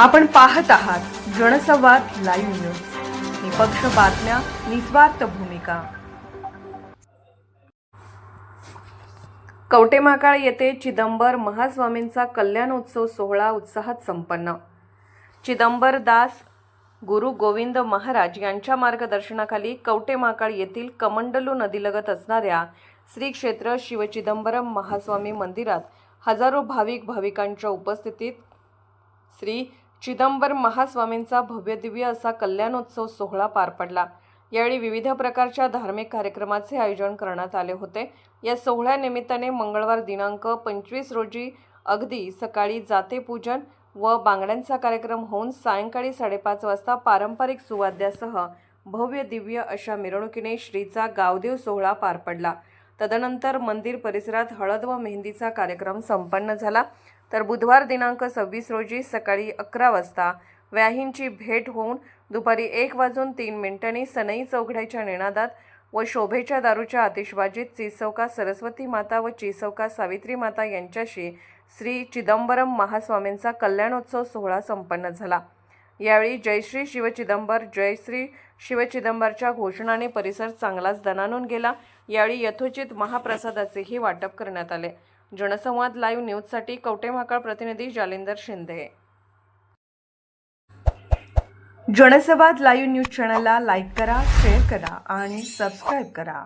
आपण पाहत आहात जनसंवाद लाईव्ह न्यूज. निपक्ष बातम्या निस्वार्थ भूमिका. कवटेमाकाळ येथे चिदंबर महास्वामींचा कल्याणोत्सव सोहळा उत्साहात संपन्न. चिदंबर दास गुरु गोविंद महाराज यांच्या मार्गदर्शनाखाली कवटेमाकाळ येथील कमंडलू नदीलगत असणाऱ्या श्री क्षेत्र शिवचिदंबरम महास्वामी मंदिरात हजारो भाविक भाविकांच्या उपस्थितीत श्री चिदंबर महास्वामींचा भव्यदिव्य असा कल्याणोत्सव सोहळा पार पडला. यावेळी विविध प्रकारच्या धार्मिक कार्यक्रमाचे आयोजन करण्यात आले होते. या सोहळ्यानिमित्ताने मंगळवार दिनांक पंचवीस रोजी अगदी सकाळी जाते पूजन व बांगड्यांचा कार्यक्रम होऊन सायंकाळी साडेपाच वाजता पारंपरिक सुवाद्यासह भव्य दिव्य अशा मिरवणुकीने श्रीचा गावदेव सोहळा पार पडला. तदनंतर मंदिर परिसरात हळद व मेहंदीचा कार्यक्रम संपन्न झाला. तर बुधवार दिनांक सव्वीस रोजी सकाळी अकरा वाजता व्याहींची भेट होऊन दुपारी एक वाजून तीन मिनिटांनी सनई चौघड्याच्या निनादात व शोभेच्या दारूच्या आतिषबाजीत चिसौका सरस्वती माता व चिसौका सावित्री माता यांच्याशी श्री चिदंबरम महास्वामींचा कल्याणोत्सव सोहळा संपन्न झाला. यावेळी जयश्री शिवचिदंबर जयश्री शिवचिदंबरच्या घोषणाने परिसर चांगलाच दणानून गेला. यावेळी यथोचित महाप्रसादाचेही वाटप करण्यात आले. जनसंवाद लाईव्ह न्यूजसाठी कवटेमहाकाळ प्रतिनिधी जालिंदर शिंदे. जनसंवाद लाईव्ह न्यूज चॅनलला लाईक करा शेअर करा आणि सबस्क्राईब करा.